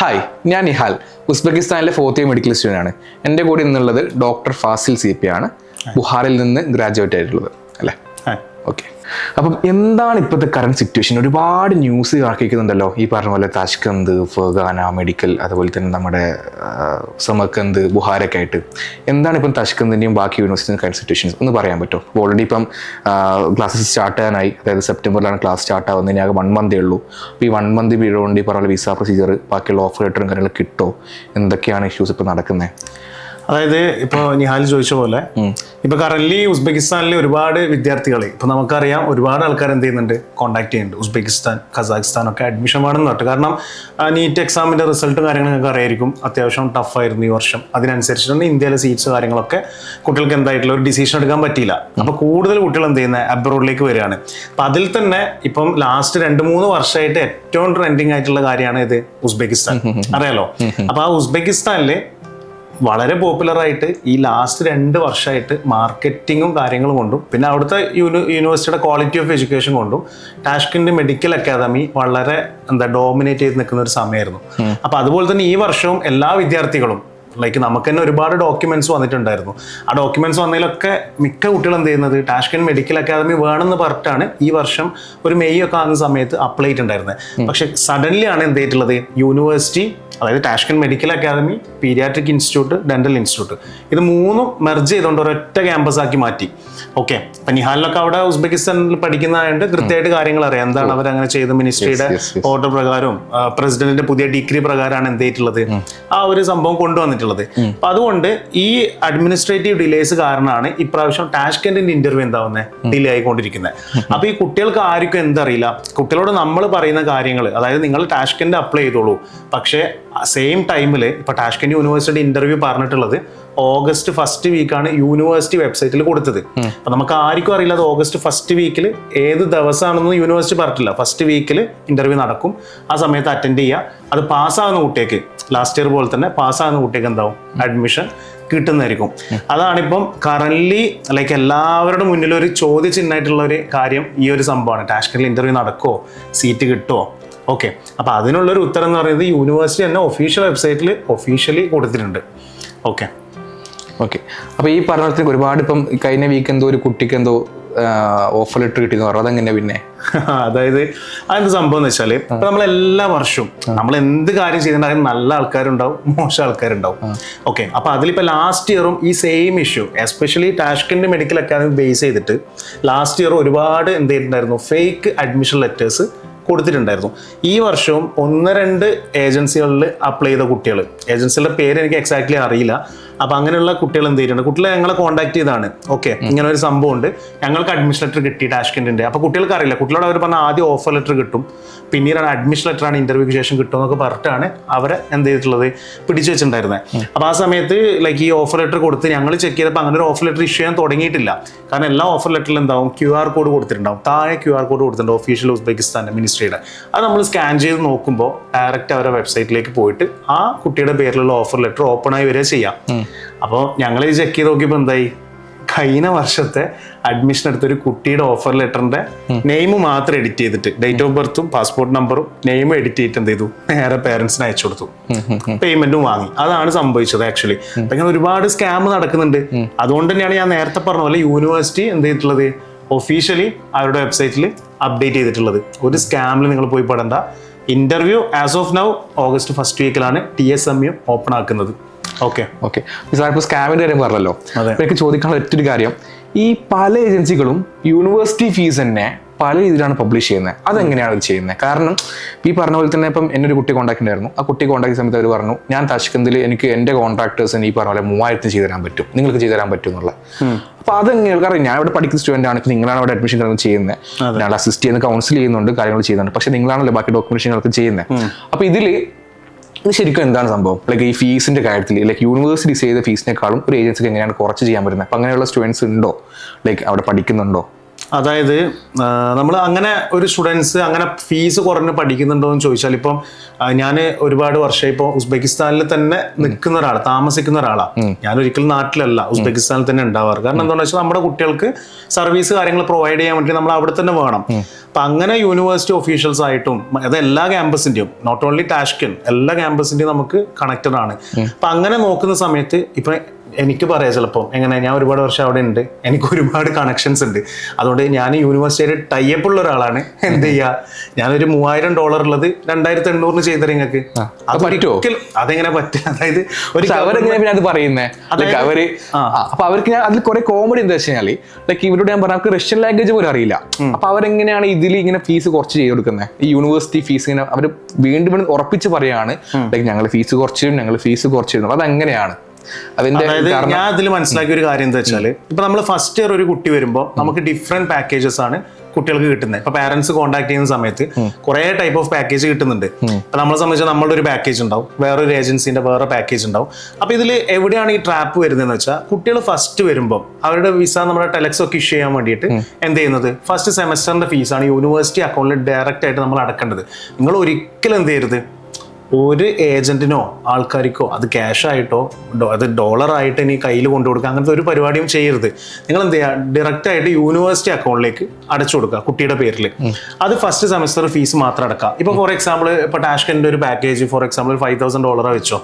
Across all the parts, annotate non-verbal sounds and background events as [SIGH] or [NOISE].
Hi ഞാൻ നിഹാൽ. ഉസ്ബെക്കിസ്ഥാനിലെ fourth year medical student ആണ്. എന്റെ കൂടെ ഇന്നുള്ളത് ഡോക്ടർ ഫാസിൽ സി പി ആണ്. ബുഹാറിൽ നിന്ന് ഗ്രാജുവേറ്റ് ആയിട്ടുള്ളത്. അല്ലേ. ഓക്കെ അപ്പം എന്താണ് ഇപ്പോഴത്തെ കറണ്ട് സിറ്റുവേഷൻ ഒരുപാട് ന്യൂസ് കേൾക്കുന്നുണ്ടല്ലോ ഈ പറഞ്ഞ പോലെ താഷ്കന്ത് ഫർഗാന മെഡിക്കൽ അതുപോലെ തന്നെ നമ്മുടെ സമർക്കന്ത് ബുഹാരൊക്കെ ആയിട്ട്. എന്താണ് ഇപ്പം താഷ്കന്തിന്റെയും ബാക്കി യൂണിവേഴ്സിറ്റിയും കറണ്ട് സിറ്റുവേഷൻസ് ഒന്ന് പറയാൻ പറ്റുമോ? ഓൾറെഡി ഇപ്പം ക്ലാസ്സസ് സ്റ്റാർട്ട് ചെയ്യാനായി. അതായത് സെപ്റ്റംബറിലാണ് ക്ലാസ് സ്റ്റാർട്ട് ആവുന്നത്. ഇനി ആകെ വൺ മന്തേ ഉള്ളൂ. അപ്പോൾ ഈ വൺ മന്ത് പീരീഡ് കൊണ്ട് ഈ പറഞ്ഞ വിസ പ്രൊസീജിയർ ബാക്കിയുള്ള ഓഫർ ലെറ്ററും കാര്യങ്ങളും കിട്ടോ? എന്തൊക്കെയാണ് ഇഷ്യൂസ് ഇപ്പോൾ നടക്കുന്നത് അതായത് ഇപ്പൊ നിഹാൽ ചോദിച്ച പോലെ ഇപ്പൊ കറന്റ് ഉസ്ബെക്കിസ്ഥാനിലെ ഒരുപാട് വിദ്യാർത്ഥികൾ ഇപ്പൊ നമുക്കറിയാം ഒരുപാട് ആൾക്കാർ എന്ത് ചെയ്യുന്നുണ്ട്? കോൺടാക്ട് ചെയ്യുന്നുണ്ട്. ഉസ്ബെക്കിസ്ഥാൻ കസാഖിസ്ഥാൻ ഒക്കെ അഡ്മിഷൻ വേണമെന്ന് പറഞ്ഞിട്ട്. കാരണം നീറ്റ് എക്സാമിന്റെ റിസൾട്ടും കാര്യങ്ങളും നിങ്ങൾക്ക് അറിയായിരിക്കും. അത്യാവശ്യം ടഫ് ആയിരുന്നു ഈ വർഷം. അതിനനുസരിച്ചിട്ടാണ് ഇന്ത്യയിലെ സീറ്റ്സ് കാര്യങ്ങളൊക്കെ കുട്ടികൾക്ക് എന്തായിട്ടുള്ള ഒരു ഡിസിഷൻ എടുക്കാൻ പറ്റിയില്ല. അപ്പൊ കൂടുതൽ കുട്ടികൾ എന്ത് ചെയ്യുന്നത് അബ്രോഡിലേക്ക് വരികയാണ്. അപ്പൊ അതിൽ തന്നെ ഇപ്പം ലാസ്റ്റ് രണ്ട് മൂന്ന് വർഷമായിട്ട് ഏറ്റവും ട്രെൻഡിങ് ആയിട്ടുള്ള കാര്യമാണ് ഇത് ഉസ്ബെക്കിസ്ഥാൻ. അറിയാലോ? അപ്പൊ ആ ഉസ്ബെക്കിസ്ഥാനിൽ വളരെ പോപ്പുലറായിട്ട് ഈ ലാസ്റ്റ് രണ്ട് വർഷമായിട്ട് മാർക്കറ്റിങ്ങും കാര്യങ്ങളും കൊണ്ടും പിന്നെ അവിടുത്തെ യൂണി യൂണിവേഴ്സിറ്റിയുടെ ക്വാളിറ്റി ഓഫ് എഡ്യൂക്കേഷൻ കൊണ്ടും ടാഷ്കിന്റെ മെഡിക്കൽ അക്കാദമി വളരെ എന്താ ഡോമിനേറ്റ് ചെയ്ത് നിൽക്കുന്ന ഒരു സമയമായിരുന്നു. അപ്പൊ അതുപോലെ തന്നെ ഈ വർഷവും എല്ലാ വിദ്യാർത്ഥികളും ലൈക്ക് നമുക്ക് തന്നെ ഒരുപാട് ഡോക്യുമെന്റ്സ് വന്നിട്ടുണ്ടായിരുന്നു. ആ ഡോക്യുമെന്റ്സ് വന്നതിലൊക്കെ മിക്ക കുട്ടികൾ എന്ത് ചെയ്യുന്നത് ടാഷ്കൻ മെഡിക്കൽ അക്കാദമി വേണമെന്ന് പറഞ്ഞിട്ടാണ് ഈ വർഷം ഒരു മെയ് ഒക്കെ ആകുന്ന സമയത്ത് അപ്ലൈ ചെയ്തിട്ടുണ്ടായിരുന്നത്. പക്ഷെ സഡൻലി ആണ് എന്ത് ചെയ്തിട്ടുള്ളത് യൂണിവേഴ്സിറ്റി അതായത് Tashkent medical academy paediatric institute dental institute ഇത് മൂന്നും മെർജ് ചെയ്തുകൊണ്ട് ഒരൊറ്റ ക്യാമ്പസ് ആക്കി മാറ്റി. ഓക്കെ അപ്പം നിഹാലിനൊക്കെ അവിടെ ഉസ്ബെക്കിസ്ഥാനിൽ പഠിക്കുന്നതായതുകൊണ്ട് കൃത്യമായിട്ട് കാര്യങ്ങൾ അറിയാം എന്താണ് അവർ അങ്ങനെ ചെയ്ത് മിനിസ്ട്രിയുടെ. ഓർഡർ പ്രകാരവും പ്രസിഡന്റിന്റെ പുതിയ ഡിഗ്രി പ്രകാരമാണ് എന്തായിട്ടുള്ളത് ചെയ്തിട്ടുള്ളത്? ആ ഒരു സംഭവം കൊണ്ടുവന്നിട്ടുള്ളത്. അപ്പൊ അതുകൊണ്ട് ഈ അഡ്മിനിസ്ട്രേറ്റീവ് ഡിലേസ് കാരണമാണ് ഇപ്രാവശ്യം ടാഷ്കന്റെ ഇന്റർവ്യൂ എന്താവുന്നത് ഡിലേ ആയിക്കൊണ്ടിരിക്കുന്നത് അപ്പൊ ഈ കുട്ടികൾക്ക് ആർക്കും എന്തറിയില്ല. കുട്ടികളോട് നമ്മൾ പറയുന്ന കാര്യങ്ങൾ അതായത് നിങ്ങൾ ടാഷ്കന്റ് അപ്ലൈ ചെയ്തോളൂ. പക്ഷേ സെയിം ടൈമിൽ ഇപ്പോൾ ടാഷ്കൻ യൂണിവേഴ്സിറ്റി ഇന്റർവ്യൂ പറഞ്ഞിട്ടുള്ളത് ഓഗസ്റ്റ് ഫസ്റ്റ് വീക്കാണ് യൂണിവേഴ്സിറ്റി വെബ്സൈറ്റിൽ കൊടുത്തത്. അപ്പം നമുക്ക് ആർക്കും അറിയില്ല അത് ഓഗസ്റ്റ് ഫസ്റ്റ് വീക്കിൽ ഏത് ദിവസമാണെന്ന് യൂണിവേഴ്സിറ്റി പറഞ്ഞിട്ടില്ല. ഫസ്റ്റ് വീക്കിൽ ഇന്റർവ്യൂ നടക്കും. ആ സമയത്ത് അറ്റൻഡ് ചെയ്യുക അത് പാസ്സാകുന്ന കുട്ടിയേക്ക് ലാസ്റ്റ് ഇയർ പോലെ തന്നെ പാസ്സാകുന്ന കുട്ടിയേക്ക് എന്താവും? അഡ്മിഷൻ കിട്ടുന്നതായിരിക്കും. അതാണിപ്പം കറൻലി ലൈക്ക് എല്ലാവരുടെ മുന്നിൽ ഒരു ചോദ്യചിഹ്നമായിട്ടുള്ള ഒരു കാര്യം ഈ ഒരു സംഭവമാണ്. ടാഷ്കനിൽ ഇന്റർവ്യൂ നടക്കുമോ സീറ്റ് കിട്ടുമോ ഓക്കെ അപ്പോൾ അതിനുള്ളൊരു ഉത്തരം എന്ന് പറയുന്നത് യൂണിവേഴ്സിറ്റി തന്നെ ഒഫീഷ്യൽ വെബ്സൈറ്റിൽ ഒഫീഷ്യലി കൊടുത്തിട്ടുണ്ട്. ഓക്കെ ഓക്കെ അപ്പോൾ ഈ പറഞ്ഞതിന് ഒരുപാട് ഇപ്പം കഴിഞ്ഞ വീക്ക് എന്തോ ഒരു കുട്ടിക്ക് എന്തോ ഓഫർ ലെറ്റർ കിട്ടിയെന്ന് പറഞ്ഞു. അതെങ്ങനെ പിന്നെ? [LAUGHS] അതായത് അതെന്ത് സംഭവം എന്ന് വെച്ചാൽ ഇപ്പൊ നമ്മൾ എല്ലാ വർഷവും നമ്മൾ എന്ത് കാര്യം ചെയ്തിട്ടുണ്ടെങ്കിൽ നല്ല ആൾക്കാരുണ്ടാവും മോശം ആൾക്കാരുണ്ടാവും. ഓക്കെ അപ്പൊ അതിലിപ്പോ ലാസ്റ്റ് ഇയറും ഈ സെയിം ഇഷ്യൂ എസ്പെഷ്യലി ടാഷ്കിന്റെ മെഡിക്കൽ അക്കാദമി ബേസ് ചെയ്തിട്ട് ലാസ്റ്റ് ഇയർ ഒരുപാട് എന്ത് ചെയ്തിട്ടുണ്ടായിരുന്നു ഫേക്ക് അഡ്മിഷൻ ലെറ്റേഴ്സ് കൊടുത്തിട്ടുണ്ടായിരുന്നു. ഈ വർഷവും ഒന്ന് രണ്ട് ഏജൻസികളിൽ അപ്ലൈ ചെയ്ത കുട്ടികൾ ഏജൻസികളുടെ പേര് എനിക്ക് എക്സാക്ട്ലി അറിയില്ല. അപ്പൊ അങ്ങനെയുള്ള കുട്ടികൾ എന്ത് ചെയ്തിട്ടുണ്ട്? കുട്ടികളെ ഞങ്ങളെ കോൺടാക്ട് ചെയ്താണ് ഓക്കെ ഇങ്ങനെ ഒരു സംഭവം ഉണ്ട്. ഞങ്ങൾക്ക് അഡ്മിഷൻ ലെറ്റർ കിട്ടി ടാഷ്കിന്റെ അപ്പൊ കുട്ടികൾക്ക് അറിയില്ല. കുട്ടികളോട് അവർ പറഞ്ഞ ആദ്യം ഓഫർ ലെറ്റർ കിട്ടും. പിന്നീടാണ് അഡ്മിഷൻ ലെറ്റർ ആണ് ഇന്റർവ്യൂക്ക് ശേഷം കിട്ടും എന്നൊക്കെ പറഞ്ഞിട്ടാണ് അവരെ എന്ത് ചെയ്തിട്ടുള്ളത്? പിടിച്ചു വെച്ചിട്ടുണ്ടായിരുന്നത് അപ്പൊ ആ സമയത്ത് ലൈക്ക് ഈ ഓഫർ ലെറ്റർ കൊടുത്ത് ഞങ്ങൾ ചെക്ക് ചെയ്തപ്പോൾ അങ്ങനെ ഒരു ഓഫർ ലെറ്റർ ഇഷ്യൂ ചെയ്യാൻ തുടങ്ങിയിട്ടില്ല. കാരണം എല്ലാ ഓഫർ ലെറ്ററിലും എന്താവും? ക്യു ആർ കോഡ് കൊടുത്തിട്ടുണ്ടാവും. താഴെ ക്യു ആർ കോഡ് കൊടുത്തിട്ടുണ്ട് ഒഫീഷ്യൽ ഉസ്ബെക്കിസ്ഥാന്റെ മിനിസ്ട്രിയുടെ അത് നമ്മൾ സ്കാൻ ചെയ്ത് നോക്കുമ്പോൾ ഡയറക്റ്റ് അവരുടെ വെബ്സൈറ്റിലേക്ക് പോയിട്ട് ആ കുട്ടിയുടെ പേരിലുള്ള ഓഫർ ലെറ്റർ ഓപ്പൺ ആയി വരിക ചെയ്യാം. അപ്പോൾ ഞങ്ങൾ ഇത് ചെക്ക് ചെയ്ത് നോക്കിയപ്പോൾ എന്തായി? കഴിഞ്ഞ വർഷത്തെ അഡ്മിഷൻ എടുത്ത ഒരു കുട്ടിയുടെ ഓഫർ ലെറ്ററിന്റെ നെയിം മാത്രം എഡിറ്റ് ചെയ്തിട്ട് ഡേറ്റ് ഓഫ് ബർത്തും പാസ്പോർട്ട് നമ്പറും നെയിമും എഡിറ്റ് ചെയ്തിട്ട് എന്ത് ചെയ്തു? നേരെ പേരൻസിന് അയച്ചു കൊടുത്തു. പേയ്മെന്റും വാങ്ങി. അതാണ് സംഭവിച്ചത് ആക്ച്വലി അപ്പൊ ഇങ്ങനെ ഒരുപാട് സ്കാം നടക്കുന്നുണ്ട്. അതുകൊണ്ട് തന്നെയാണ് ഞാൻ നേരത്തെ പറഞ്ഞ പോലെ യൂണിവേഴ്സിറ്റി എന്ത് ചെയ്തിട്ടുള്ളത്? ഒഫീഷ്യലി അവരുടെ വെബ്സൈറ്റിൽ അപ്ഡേറ്റ് ചെയ്തിട്ടുള്ളത്. ഒരു സ്കാമിൽ നിങ്ങൾ പോയി പെടേണ്ട. Interview as of now August first വീക്കിലാണ് T S M U open ആക്കുന്നത്. ഓക്കെ ഓക്കെ സാർ ഇപ്പോൾ സ്കാമിന്റെ കാര്യം പറഞ്ഞല്ലോ. എനിക്ക് ചോദിക്കാനുള്ള ഒറ്റൊരു കാര്യം. ഈ പല ഏജൻസികളും യൂണിവേഴ്സിറ്റി ഫീസ് തന്നെ പല രീതിയിലാണ് പബ്ലിഷ് ചെയ്യുന്നത്. അതെങ്ങനെയാണ് അത് ചെയ്യുന്നത്? കാരണം ഈ പറഞ്ഞ പോലെ തന്നെ ഇപ്പം എന്നൊരു കുട്ടി കോൺടാക്ട് ഉണ്ടായിരുന്നു. ആ കുട്ടി കോൺടാക്ട് സമയത്ത് അവർ പറഞ്ഞു ഞാൻ താഷ്കന്തിൽ എനിക്ക് എന്റെ കോൺട്രാക്ടേഴ്സിന് ഈ പറഞ്ഞ പോലെ മൂവായിരത്തിന് ചെയ്തു തരാൻ പറ്റും. നിങ്ങൾക്ക് ചെയ്തു തരാൻ പറ്റും എന്നുള്ള. അപ്പോൾ അതെങ്ങനെയാണ് കാരണം ഞാൻ ഇവിടെ പഠിക്കുന്ന സ്റ്റുഡന്റ് ആണ് നിങ്ങളാണ് അവിടെ അഡ്മിഷൻ കാര്യങ്ങൾ ചെയ്യുന്നത്. ഞാൻ അസിസ്റ്റ് ചെയ്യുന്ന കൗൺസിൽ ചെയ്യുന്നുണ്ട് കാര്യങ്ങൾ ചെയ്യുന്നുണ്ട്. പക്ഷേ നിങ്ങളാണല്ലോ ബാക്കി ഡോക്യുമെന്റേഷനുകളൊക്കെ ചെയ്യുന്നത്. അപ്പോൾ ഇതിൽ ഇത് ശരിക്കും എന്താണ് സംഭവം? ലൈക്ക് ഈ ഫീസിന്റെ കാര്യത്തിൽ ലൈക്ക് യൂണിവേഴ്സിറ്റി ചെയ്ത ഫീസിനേക്കാളും ഒരു ഏജൻസിക്ക് എങ്ങനെയാണ് കുറച്ച് ചെയ്യാൻ പറ്റുന്നത്? അപ്പം അങ്ങനെയുള്ള സ്റ്റുഡൻസ് ഉണ്ടോ? ലൈക്ക് അവിടെ പഠിക്കുന്നുണ്ടോ? അതായത് നമ്മൾ അങ്ങനെ ഒരു സ്റ്റുഡൻസ് അങ്ങനെ ഫീസ് കുറഞ്ഞ് പഠിക്കുന്നുണ്ടോ എന്ന് ചോദിച്ചാൽ ഇപ്പം ഞാൻ ഒരുപാട് വർഷം ഇപ്പോൾ ഉസ്ബെക്കിസ്ഥാനിൽ തന്നെ നിൽക്കുന്ന ഒരാൾ താമസിക്കുന്ന ഒരാളാണ് ഞാൻ ഒരിക്കലും നാട്ടിലല്ല ഉസ്ബെക്കിസ്ഥാനിൽ തന്നെ ഉണ്ടാവാറ്. കാരണം എന്താണെന്ന് വെച്ചാൽ നമ്മുടെ കുട്ടികൾക്ക് സർവീസ് കാര്യങ്ങൾ പ്രൊവൈഡ് ചെയ്യാൻ വേണ്ടി നമ്മൾ അവിടെ തന്നെ വേണം. അപ്പം അങ്ങനെ യൂണിവേഴ്സിറ്റി ഒഫീഷ്യൽസ് ആയിട്ടും അത് എല്ലാ ക്യാമ്പസിന്റെയും നോട്ട് ഓൺലി ടാഷ്കിൻ എല്ലാ ക്യാമ്പസിന്റെയും നമുക്ക് കണക്റ്റഡ് ആണ്. അപ്പം അങ്ങനെ നോക്കുന്ന സമയത്ത് ഇപ്പൊ എനിക്ക് പറയാം ചിലപ്പോൾ എങ്ങനെ ഞാൻ ഒരുപാട് വർഷം അവിടെ ഉണ്ട്. എനിക്ക് ഒരുപാട് കണക്ഷൻസ് ഉണ്ട്. അതുകൊണ്ട് ഞാൻ യൂണിവേഴ്സിറ്റിയുടെ ടൈപ്പ് ഉള്ള ഒരാളാണ്. എന്ത് ചെയ്യുക ഞാനൊരു മൂവായിരം ഡോളർ ഉള്ളത് രണ്ടായിരത്തി എണ്ണൂറിന് ചെയ്തത് നിങ്ങൾക്ക്? അതെങ്ങനെ പറ്റും? അതായത് ഒരു കവർ അവരെങ്ങനെ അത് പറയുന്നേ? ലൈക്ക് അവർ അപ്പൊ അവർക്ക് ഞാൻ അതിൽ കുറെ കോമഡി എന്താ വെച്ച് കഴിഞ്ഞാൽ ലൈക്ക് ഇവരോട് ഞാൻ പറഞ്ഞ അവർക്ക് റഷ്യൻ ലാംഗ്വേജ് പോലും അറിയില്ല. അപ്പൊ അവരെങ്ങനെയാണ് ഇതിൽ ഇങ്ങനെ ഫീസ് കുറച്ച് ചെയ്ത് കൊടുക്കുന്നത് ഈ യൂണിവേഴ്സിറ്റി ഫീസ് ഇങ്ങനെ അവർ വീണ്ടും വീണ്ടും ഉറപ്പിച്ച് പറയാണ് ലൈക്ക് ഞങ്ങൾ ഫീസ് കുറച്ച് ഞങ്ങൾ ഫീസ് കുറച്ച് തരുന്നു അത് എങ്ങനെയാണ് അതിന്റെ ഞാൻ അതിൽ മനസ്സിലാക്കിയ ഒരു കാര്യം എന്താ വെച്ചാൽ ഇപ്പൊ നമ്മൾ ഫസ്റ്റ് ഇയർ ഒരു കുട്ടി വരുമ്പോൾ നമുക്ക് ഡിഫറെന്റ് പാക്കേജസ് ആണ് കുട്ടികൾക്ക് കിട്ടുന്നത് ഇപ്പൊ പാരന്റ്സ് കോൺടാക്ട് ചെയ്യുന്ന സമയത്ത് കുറെ ടൈപ്പ് ഓഫ് പാക്കേജ് കിട്ടുന്നുണ്ട്. ഇപ്പൊ നമ്മളെ സംബന്ധിച്ച് നമ്മളുടെ ഒരു പാക്കേജ് ഉണ്ടാവും. വേറൊരു ഏജൻസിന്റെ വേറെ പാക്കേജ് ഉണ്ടാവും. അപ്പൊ ഇതിൽ എവിടെയാണ് ഈ ട്രാപ്പ് വരുന്നതെന്ന് വെച്ചാൽ കുട്ടികൾ ഫസ്റ്റ് വരുമ്പോൾ അവരുടെ വിസ നമ്മുടെ ടെലക്സ് ഒക്കെ ഇഷ്യൂ ചെയ്യാൻ വേണ്ടിയിട്ട് എന്ത് ചെയ്യുന്നത്? ഫസ്റ്റ് സെമസ്റ്ററിന്റെ ഫീസാണ് യൂണിവേഴ്സിറ്റി അക്കൗണ്ടിൽ ഡയറക്റ്റ് ആയിട്ട് നമ്മൾ അടക്കേണ്ടത്. നിങ്ങൾ ഒരിക്കലും എന്ത് ചെയ്യരുത്? ഒരു ഏജന്റിനോ ആൾക്കാർക്കോ അത് ക്യാഷ് ആയിട്ടോ ഡോ- അത് ഡോളർ ആയിട്ട് ഇനി കയ്യിൽ കൊണ്ടു കൊടുക്കുക അങ്ങനത്തെ ഒരു പരിപാടിയും ചെയ്യരുത്. നിങ്ങൾ എന്ത് ചെയ്യുക ഡയറക്റ്റ് ആയിട്ട് യൂണിവേഴ്സിറ്റി അക്കൗണ്ടിലേക്ക് അടച്ചു കൊടുക്കുക കുട്ടിയുടെ പേരിൽ. അത് ഫസ്റ്റ് സെമസ്റ്റർ ഫീസ് മാത്രം അടക്കുക. ഇപ്പൊ ഫോർ എക്സാമ്പിൾ ഇപ്പൊ ടാഷ്കന്റെ ഒരു package for example five thousand dollar വെച്ചോ.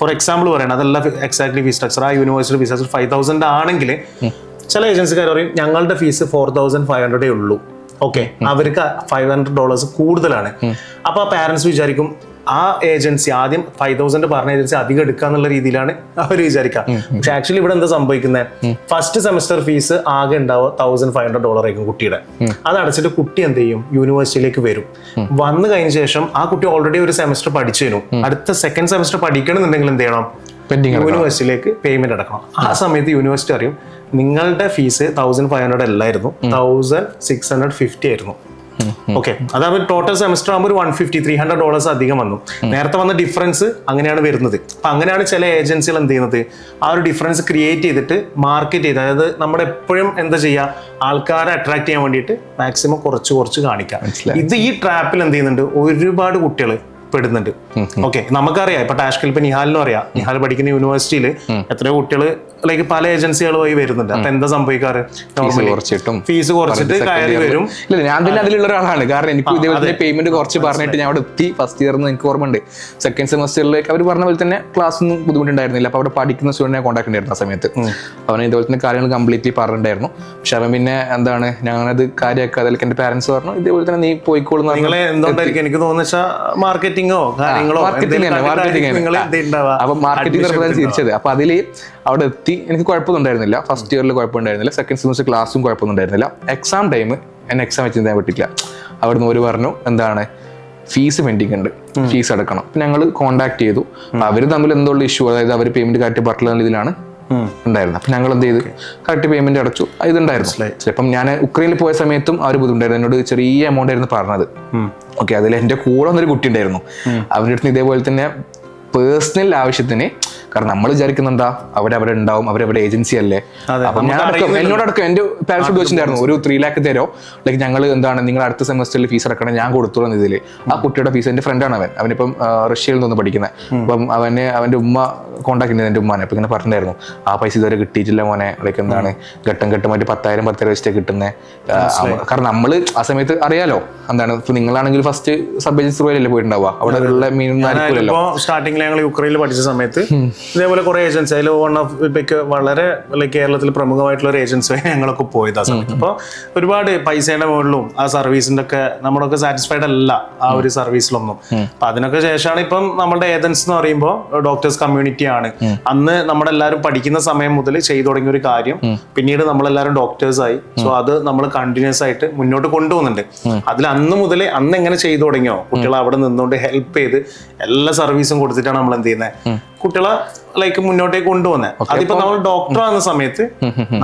ഫോർ എക്സാമ്പിൾ പറയണം അതല്ല എക്സാക്ട്ലി ഫീസ് സ്ട്രക്ചർ ആ university fees structure five thousand ആണെങ്കിൽ ചില ഏജൻസിക്കാർ പറയും ഞങ്ങളുടെ ഫീസ് ഫോർ തൗസൻഡ് ഫൈവ് ഹൺഡ്രഡേ ഉള്ളൂ. ഓക്കെ അവർക്ക് ഫൈവ് ഹൺഡ്രഡ് ഡോളേഴ്സ് കൂടുതലാണ്. അപ്പൊ ആ പാരന്റ്സ് വിചാരിക്കും ആ ഏജൻസി ആദ്യം ഫൈവ് തൗസൻഡ് പറഞ്ഞ ഏജൻസി അധികം എടുക്കുക എന്നുള്ള രീതിയിലാണ് അവർ വിചാരിക്കുക പക്ഷെ ആക്ച്വലി ഇവിടെ എന്താ സംഭവിക്കുന്നത് ഫസ്റ്റ് സെമസ്റ്റർ ഫീസ് ആകെ ഉണ്ടാവുക തൗസൻഡ് ഫൈവ് ഹൺഡ്രഡ് ഡോളർ ആയിരിക്കും കുട്ടിയുടെ. അത് അടച്ചിട്ട് കുട്ടി എന്ത് ചെയ്യും? യൂണിവേഴ്സിറ്റിയിലേക്ക് വരും. വന്നു കഴിഞ്ഞ ശേഷം ആ കുട്ടി ഓൾറെഡി ഒരു സെമസ്റ്റർ പഠിച്ചു തരും അടുത്ത സെക്കൻഡ് സെമസ്റ്റർ പഠിക്കണമെന്നുണ്ടെങ്കിൽ എന്ത് ചെയ്യണം? യൂണിവേഴ്സിറ്റിയിലേക്ക് പേയ്മെന്റ് അടക്കണം. ആ സമയത്ത് യൂണിവേഴ്സിറ്റി അറിയും നിങ്ങളുടെ ഫീസ് തൗസൻഡ് ഫൈവ് ഹൺഡ്രഡ് അല്ലായിരുന്നു തൗസൻഡ് സിക്സ് ഹൺഡ്രഡ് ഫിഫ്റ്റി ആയിരുന്നു. ഓക്കെ അതായത് ടോട്ടൽ സെമസ്റ്റർ ആകുമ്പോൾ ഒരു one fifty three hundred dollars അധികം വന്നു. നേരത്തെ വന്ന ഡിഫറൻസ് അങ്ങനെയാണ് വരുന്നത്. അപ്പൊ അങ്ങനെയാണ് ചില ഏജൻസികൾ എന്ത് ചെയ്യുന്നത്? ആ ഒരു ഡിഫറൻസ് ക്രിയേറ്റ് ചെയ്തിട്ട് മാർക്കറ്റ് ചെയ്ത് അതായത് നമ്മുടെ എപ്പോഴും എന്താ ചെയ്യുക? ആൾക്കാരെ അട്രാക്ട് ചെയ്യാൻ വേണ്ടിയിട്ട് മാക്സിമം കുറച്ച് കുറച്ച് കാണിക്കാം ഇത് ഈ ട്രാപ്പിൽ എന്ത് ചെയ്യുന്നുണ്ട്? ഒരുപാട് കുട്ടികൾ പെടുന്നുണ്ട്. ഓക്കെ നമുക്കറിയാം ഇപ്പൊ ടാഷ്കിൽ ഇപ്പൊ നിഹാലിനും അറിയാം. നിഹാൽ പഠിക്കുന്ന യൂണിവേഴ്സിറ്റിയിൽ എത്രയോ കുട്ടികൾ ലൈക്ക് പല ഏജൻസികളുമായി വരുന്നുണ്ട്. അപ്പൊ എന്താ സംഭവിക്കാറ്? ഫീസ് കുറച്ചിട്ടും ഫീസ് കുറച്ചിട്ട് കയറി വരും. ഇല്ല ഞാൻ തന്നെ അതിലുള്ള ഒരാളാണ് കാരണം എനിക്ക് ഇതേപോലെ പേയ്മെന്റ് കുറച്ച് പറഞ്ഞിട്ട് ഞാൻ അവിടെ എത്തി. ഫസ്റ്റ് ഇയർ എനിക്ക് ഓർമ്മയുണ്ട്. സെക്കൻഡ് സെമസ്റ്ററിലേക്ക് അവർ പറഞ്ഞ പോലെ തന്നെ ക്ലാസ് ഒന്നും ബുദ്ധിമുട്ടുണ്ടായിരുന്നില്ല. അപ്പൊ അവിടെ പഠിക്കുന്ന സ്റ്റുഡന്റിനെ കോൺടാക്ട് ഉണ്ടായിരുന്നു ആ സമയത്ത്. അവൻ ഇതുപോലെ തന്നെ കാര്യങ്ങൾ കംപ്ലീറ്റ്ലി പറഞ്ഞിട്ടുണ്ടായിരുന്നു. പക്ഷെ അവൻ പിന്നെ എന്താണ് ഞങ്ങളത് കാര്യമാക്കാതെ എന്റെ പാരന്റ്സ് പറഞ്ഞു ഇതേപോലെ തന്നെ നീ എന്തുകൊണ്ടായിരിക്കും? എനിക്ക് തോന്നുന്ന വെച്ചാൽ മാർക്കറ്റിങ്ങോ കാര്യങ്ങളോ അപ്പൊ മാർക്കറ്റിംഗ് തിരിച്ചത് അപ്പൊ അതിൽ അവിടെ എത്തി എനിക്ക് കുഴപ്പമൊന്നും ഉണ്ടായിരുന്നില്ല ഫസ്റ്റ് ഇയറിൽ കുഴപ്പമുണ്ടായിരുന്നില്ല. സെക്കൻഡ് സെമസ്റ്റർ ക്ലാസ്സും കുഴപ്പമൊന്നും ഉണ്ടായിരുന്നില്ല എക്സാം ടൈം എന്നെ എക്സാം വെച്ച് ചെയ്യാൻ പറ്റില്ല അവിടുന്ന് ഒരു പറഞ്ഞു എന്താണ്? ഫീസ് പെൻഡിങ് ഉണ്ട്. ഫീസ് അടക്കണം. ഞങ്ങൾ കോൺടാക്ട് ചെയ്തു. അവർ തമ്മിൽ എന്തുള്ള ഇഷ്യൂ അതായത് അവർ പേയ്മെന്റ് കാറ്റ് പറ്റില്ല എന്ന ഇതിലാണ് ഉണ്ടായിരുന്നത് അപ്പൊ ഞങ്ങൾ എന്ത് ചെയ്തു? കറക്റ്റ് പേയ്മെന്റ് അടച്ചു. അത് ഇതുണ്ടായിരുന്നു ചിലപ്പം ഞാൻ ഉക്രൈനിൽ പോയ സമയത്തും ആ ഒരു ബുദ്ധിമുട്ടായിരുന്നു. എന്നോട് ചെറിയ എമൗണ്ട് ആയിരുന്നു പറഞ്ഞത്. ഓക്കെ അതിൽ എന്റെ കൂടെ വന്നൊരു കുട്ടി ഉണ്ടായിരുന്നു. അവരുടെ അടുത്ത് ഇതേപോലെ തന്നെ പേഴ്സണൽ ആവശ്യത്തിന് കാരണം നമ്മൾ വിചാരിക്കുന്നുണ്ടാ അവരവിടെ ഉണ്ടാവും അവരവിടെ ഏജൻസി അല്ലേ? അപ്പൊ ഞാൻ അടക്കം. എന്നോടടക്കം എന്റെ പാരൻസ് ചോദിച്ചിട്ടുണ്ടായിരുന്നു ഒരു ത്രീ ലാക്ക് തരോ? ലൈക്ക് ഞങ്ങൾ എന്താണ് നിങ്ങൾ അടുത്ത സെമസ്റ്ററിൽ ഫീസ് അടക്കണം ഞാൻ കൊടുത്തോളാം ഇതിൽ ആ കുട്ടിയുടെ ഫീസ് എന്റെ ആണ് അവൻ. അവനിപ്പം റഷ്യയിൽ നിന്ന് പഠിക്കുന്നത് അപ്പം അവന് അവന്റെ ഉമ്മ കോണ്ടാക്ട് ചെയ്തത് എന്റെ ഉമ്മാനെ. അപ്പം ഇങ്ങനെ പറഞ്ഞിട്ടുണ്ടായിരുന്നു ആ പൈസ ഇതുവരെ കിട്ടിയിട്ടില്ല മോനെ. ലൈക്ക് എന്താണ് ഘട്ടം ഘട്ടമായിട്ട് പത്തായിരം പത്തായിരം വെച്ചിട്ട് കിട്ടുന്നേ. കാരണം നമ്മൾ ആ സമയത്ത് അറിയാലോ എന്താണ് ഇപ്പൊ നിങ്ങളാണെങ്കിൽ ഫസ്റ്റ് സബ് ഏജൻസി റോയിലല്ലേ പോയിട്ടുണ്ടാവുക? അവിടെ ഉള്ള മീനൊന്നും ആയിരിക്കില്ലല്ലോ ഇപ്പോ സ്റ്റാർട്ടിങ്ങിൽ ഞങ്ങൾ യുക്രൈനിൽ പഠിച്ച സമയത്ത് ഇതേപോലെ കുറെ ഏജൻസി അതിൽ വൺ ഓഫ് ഇപ്പൊക്കെ വളരെ ലൈക്ക് കേരളത്തിൽ പ്രമുഖമായിട്ടുള്ള ഒരു ഏജൻസി ഞങ്ങളൊക്കെ പോയത് ആ സമയത്ത്. അപ്പോൾ ഒരുപാട് പൈസയുടെ മുകളിലും ആ സർവീസിന്റെ ഒക്കെ നമ്മളൊക്കെ സാറ്റിസ്ഫൈഡ് അല്ല ആ ഒരു സർവീസിലൊന്നും അപ്പൊ അതിനൊക്കെ ശേഷമാണ് ഇപ്പം നമ്മുടെ ഏജൻസ് എന്ന് പറയുമ്പോൾ ഡോക്ടേഴ്സ് കമ്മ്യൂണിറ്റി ആണ്. അന്ന് നമ്മളെല്ലാവരും പഠിക്കുന്ന സമയം മുതൽ ചെയ്തു തുടങ്ങിയ ഒരു കാര്യം പിന്നീട് നമ്മളെല്ലാവരും ഡോക്ടേഴ്സ് ആയി. സോ അത് നമ്മൾ കണ്ടിന്യൂസ് ആയിട്ട് മുന്നോട്ട് കൊണ്ടുപോകുന്നുണ്ട്. അതിൽ അന്ന് മുതലേ അന്ന് എങ്ങനെ ചെയ്തു തുടങ്ങിയോ കുട്ടികൾ അവിടെ നിന്നുകൊണ്ട് ഹെൽപ്പ് ചെയ്ത് എല്ലാ സർവീസും കൊടുത്തിട്ട് പറഞ്ഞിട്ടാണ് നമ്മൾ എന്ത് ചെയ്യുന്നത് കുട്ടികളെ ലൈക്ക് മുന്നോട്ടേക്ക് കൊണ്ടുപോകുന്നത് അതിപ്പോ നമ്മൾ ഡോക്ടർ ആകുന്ന സമയത്ത്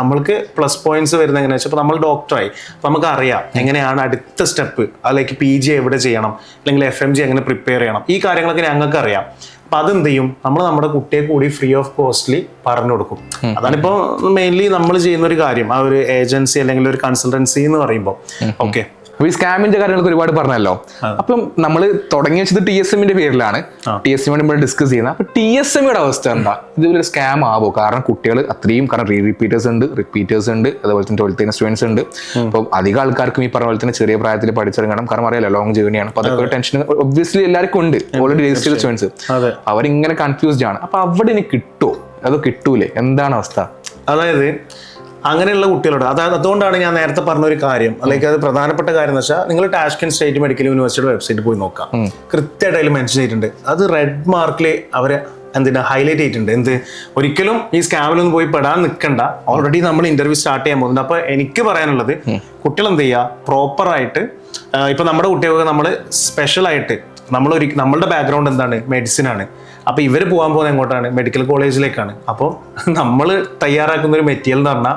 നമ്മൾക്ക് പ്ലസ് പോയിന്റ്സ് വരുന്ന എങ്ങനെയാ വെച്ചാൽ നമ്മൾ ഡോക്ടറായി അപ്പൊ നമുക്ക് അറിയാം എങ്ങനെയാണ് അടുത്ത സ്റ്റെപ്പ് ലൈക്ക് പി ജി എവിടെ ചെയ്യണം അല്ലെങ്കിൽ എഫ് എം ജി എങ്ങനെ പ്രിപ്പയർ ചെയ്യണം. ഈ കാര്യങ്ങളൊക്കെ ഞങ്ങൾക്ക് അറിയാം അപ്പൊ അതെന്ത് ചെയ്യും? നമ്മൾ നമ്മുടെ കുട്ടിയെ കൂടി ഫ്രീ ഓഫ് കോസ്റ്റ്ലി പറഞ്ഞു കൊടുക്കും. അതാണിപ്പോ മെയിൻലി നമ്മൾ ചെയ്യുന്ന ഒരു കാര്യം. ആ ഒരു ഏജൻസി അല്ലെങ്കിൽ ഒരു കൺസൾട്ടൻസി എന്ന് പറയുമ്പോൾ ഓക്കെ അപ്പൊ ഈ സ്കാമിന്റെ കാര്യങ്ങളൊക്കെ ഒരുപാട് പറഞ്ഞല്ലോ. അപ്പം നമ്മൾ തുടങ്ങി വെച്ചത് ടി എസ് എമ്മിന്റെ പേരിലാണ്. ടി എസ് എമ്മിനെ നമ്മൾ ഡിസ്കസ് ചെയ്യുന്നത്. അപ്പൊ ടി എസ് എമ്മിയുടെ അവസ്ഥ എന്താ? ഇതൊരു സ്കാം ആവോ? കാരണം കുട്ടികൾ അത്രയും കാരണം റീ റിപ്പീറ്റേഴ്സ് ഉണ്ട് റിപ്പീറ്റേഴ്സ് ഉണ്ട് അതുപോലെ തന്നെ ട്വൽത്ത് സ്റ്റുഡൻസ് ഉണ്ട്. അപ്പം അധികം ആൾക്കാർക്കും ഈ പറഞ്ഞ പോലെ തന്നെ ചെറിയ പ്രായത്തിൽ പഠിച്ചിറങ്ങണം. കാരണം അറിയാലോ ലോങ് ജേർണിയാണ് അപ്പൊ അതൊക്കെ ടെൻഷൻ ഒബ്വിയസ്ലി എല്ലാവർക്കും ഉണ്ട്. ഓൾറെഡി രജിസ്റ്റർ സ്റ്റുഡൻസ് അതെ. അവരിങ്ങനെ കൺഫ്യൂസ്ഡ് ആണ്. അപ്പൊ അവിടെ ഇനി കിട്ടുമോ അതോ കിട്ടൂലേ? എന്താണ് അവസ്ഥ? അതായത് അങ്ങനെയുള്ള കുട്ടികളോട് അതായത് അതുകൊണ്ടാണ് ഞാൻ നേരത്തെ പറഞ്ഞ ഒരു കാര്യം. അല്ലെങ്കിൽ അത് പ്രധാനപ്പെട്ട കാര്യം എന്ന് വെച്ചാൽ നിങ്ങൾ ടാഷ്കൻ സ്റ്റേറ്റ് മെഡിക്കൽ യൂണിവേഴ്സിറ്റിയുടെ വെബ്സൈറ്റ് പോയി നോക്കാം. കൃത്യമായിട്ട് അതിൽ മെൻഷൻ ചെയ്തിട്ടുണ്ട്. അത് റെഡ് മാർക്കിൽ അവർ എന്തിനാ ഹൈലൈറ്റ് ചെയ്തിട്ടുണ്ട്. എന്ത്? ഒരിക്കലും ഈ സ്കാമിലൊന്നും പോയി പെടാൻ നിൽക്കണ്ട ഓൾറെഡി നമ്മൾ ഇന്റർവ്യൂ സ്റ്റാർട്ട് ചെയ്യാൻ പോകുന്നുണ്ട്. അപ്പൊ എനിക്ക് പറയാനുള്ളത് കുട്ടികൾ എന്ത് ചെയ്യുക പ്രോപ്പറായിട്ട് ഇപ്പൊ നമ്മുടെ കുട്ടികൾക്ക് നമ്മൾ സ്പെഷ്യൽ ആയിട്ട് നമ്മൾ ഒരു നമ്മളുടെ ബാക്ക്ഗ്രൗണ്ട് എന്താണ്? മെഡിസിൻ ആണ്. അപ്പൊ ഇവർ പോകാൻ പോകുന്നത് എങ്ങോട്ടാണ്? മെഡിക്കൽ കോളേജിലേക്കാണ് അപ്പോൾ നമ്മൾ തയ്യാറാക്കുന്ന ഒരു മെറ്റീരിയൽ എന്ന് പറഞ്ഞാൽ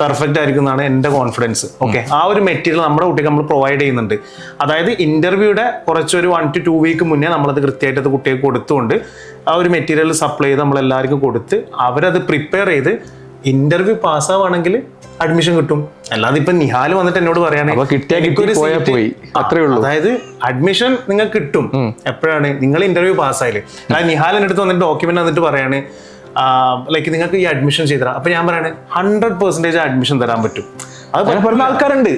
പെർഫെക്റ്റ് ആയിരിക്കും എന്നാണ് എന്റെ കോൺഫിഡൻസ് ഓക്കെ ആ ഒരു മെറ്റീരിയൽ നമ്മുടെ കുട്ടിക്ക് നമ്മൾ പ്രൊവൈഡ് ചെയ്യുന്നുണ്ട്. അതായത് ഇന്റർവ്യൂടെ കുറച്ചൊരു വൺ ടു ടു വീക്ക് മുന്നേ നമ്മളത് കൃത്യമായിട്ട് അത് കുട്ടിയെ കൊടുത്തുകൊണ്ട് ആ ഒരു മെറ്റീരിയൽ സപ്ലൈ ചെയ്ത് നമ്മൾ എല്ലാവർക്കും കൊടുത്ത് അവരത് പ്രിപ്പയർ ചെയ്ത് ഇന്റർവ്യൂ പാസ്സാവുകയാണെങ്കിൽ അഡ്മിഷൻ കിട്ടും. അല്ലാതെ ഇപ്പൊ നിഹാൽ വന്നിട്ട് എന്നോട് പറയുകയാണെങ്കിൽ. അതായത് അഡ്മിഷൻ നിങ്ങൾക്ക് കിട്ടും. എപ്പോഴാണ്? നിങ്ങൾ ഇന്റർവ്യൂ പാസ്സായാൽ അതായത് നിഹാലിന്റെ അടുത്ത് വന്നിട്ട് ഡോക്യുമെന്റ് വന്നിട്ട് പറയാണ് ലൈക്ക് നിങ്ങൾക്ക് ഈ അഡ്മിഷൻ ചെയ്തരാം. അപ്പൊ ഞാൻ പറയാണ് ഹൺഡ്രഡ് പെർസെന്റേജ് അഡ്മിഷൻ തരാൻ പറ്റും. അത് പറഞ്ഞ ആൾക്കാരുണ്ട്.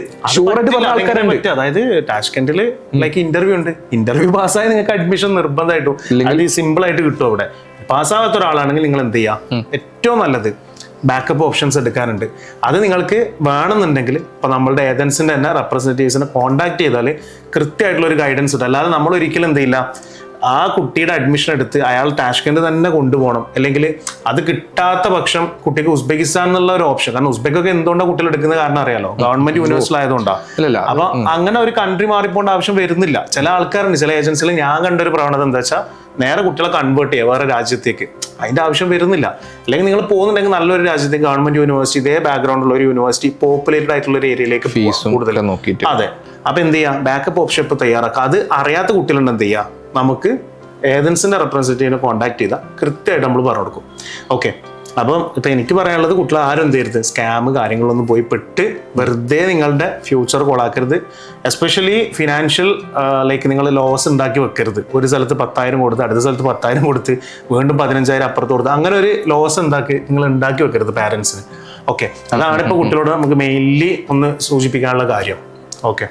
പറഞ്ഞ ആൾക്കാരുണ്ട്. അതായത് ടാഷ്കൻഡിൽ ലൈക്ക് ഇന്റർവ്യൂ ഉണ്ട്. ഇന്റർവ്യൂ പാസ്സായി നിങ്ങൾക്ക് അഡ്മിഷൻ നിർബന്ധമായിട്ടും. അല്ലെങ്കിൽ സിമ്പിൾ ആയിട്ട് കിട്ടും അവിടെ. പാസ്സാവാത്ത ഒരാളാണെങ്കിൽ നിങ്ങൾ എന്ത് ചെയ്യാം? ഏറ്റവും നല്ലത് ബാക്കപ്പ് ഓപ്ഷൻസ് എടുക്കാനുണ്ട്. അത് നിങ്ങൾക്ക് വേണമെന്നുണ്ടെങ്കിൽ ഇപ്പൊ നമ്മളുടെ ഏജൻസിന്റെ തന്നെ റെപ്രസെന്റേറ്റീവ്സിനെ കോൺടാക്ട് ചെയ്താൽ കൃത്യമായിട്ടുള്ള ഒരു ഗൈഡൻസ് ഉണ്ട് അല്ലാതെ നമ്മൾ ഒരിക്കലും എന്ത് ചെയ്യില്ല ആ കുട്ടിയുടെ അഡ്മിഷൻ എടുത്ത് അയാൾ ടാഷ്കൻഡ് തന്നെ കൊണ്ടുപോകണം. അല്ലെങ്കിൽ അത് കിട്ടാത്ത പക്ഷം കുട്ടിക്ക് ഉസ്ബെക്കിസ്ഥാൻ എന്നുള്ള ഒരു ഓപ്ഷൻ കാരണം ഉസ്ബെക്കൊക്കെ എന്തുകൊണ്ടാണ് കുട്ടികൾ എടുക്കുന്ന കാരണം അറിയാലോ? ഗവൺമെന്റ് യൂണിവേഴ്സിറ്റി ആയതുകൊണ്ടാണ് അപ്പൊ അങ്ങനെ ഒരു കൺട്രി മാറിപ്പോണ്ട ആവശ്യം വരുന്നില്ല. ചില ആൾക്കാരുണ്ട് ചില ഏജൻസിയിൽ ഞാൻ കണ്ട ഒരു പ്രവണത എന്താ വെച്ചാൽ നേരെ കുട്ടികളെ കൺവേർട്ട് ചെയ്യുക വേറെ രാജ്യത്തേക്ക്. അതിന്റെ ആവശ്യം വരുന്നില്ല. അല്ലെങ്കിൽ നിങ്ങൾ പോകുന്നുണ്ടെങ്കിൽ നല്ലൊരു രാജ്യത്തേക്ക് ഗവൺമെന്റ് യൂണിവേഴ്സിറ്റി ഇതേ ബാക്ക്ഗ്രൗണ്ട് ഉള്ള ഒരു യൂണിവേഴ്സിറ്റി പോപ്പുലേറ്റഡ് ആയിട്ടുള്ള ഒരു ഏരിയയിലേക്ക് ഫീസ് കൂടുതൽ. നോക്കിയിട്ട്. അതെ. അപ്പൊ എന്ത് ചെയ്യാം? ബാക്കപ്പ് ഓപ്ഷൻ ഇപ്പൊ തയ്യാറാക്കുക. അത് അറിയാത്ത കുട്ടികളുണ്ട് എന്ത് ചെയ്യാം? നമുക്ക് ഏതൻസിന്റെ റെപ്രസെന്റേറ്റീവിനെ കോൺടാക്ട് ചെയ്താൽ കൃത്യമായിട്ട് നമ്മൾ പറഞ്ഞു കൊടുക്കും. ഓക്കെ അപ്പം ഇപ്പം എനിക്ക് പറയാനുള്ളത് കുട്ടികൾ ആരും എന്ത് ചെയ്യരുത്. സ്കാം കാര്യങ്ങളൊന്നും പോയി പെട്ട് വെറുതെ നിങ്ങളുടെ ഫ്യൂച്ചർ കൊളാക്കരുത് എസ്പെഷ്യലി ഫിനാൻഷ്യൽ ലൈക്ക് നിങ്ങൾ ലോസ് ഉണ്ടാക്കി വെക്കരുത്. ഒരു സ്ഥലത്ത് പത്തായിരം കൊടുത്ത് അടുത്ത സ്ഥലത്ത് പത്തായിരം കൊടുത്ത് വീണ്ടും പതിനഞ്ചായിരം അപ്പുറത്ത് കൊടുത്ത് അങ്ങനെ ഒരു ലോസ് ഉണ്ടാക്കി നിങ്ങൾ ഉണ്ടാക്കി വെക്കരുത് പാരൻസിന് ഓക്കെ അതാണ് ഇപ്പോൾ കുട്ടികളോട് നമുക്ക് മെയിൻലി ഒന്ന് സൂചിപ്പിക്കാനുള്ള കാര്യം. ഓക്കെ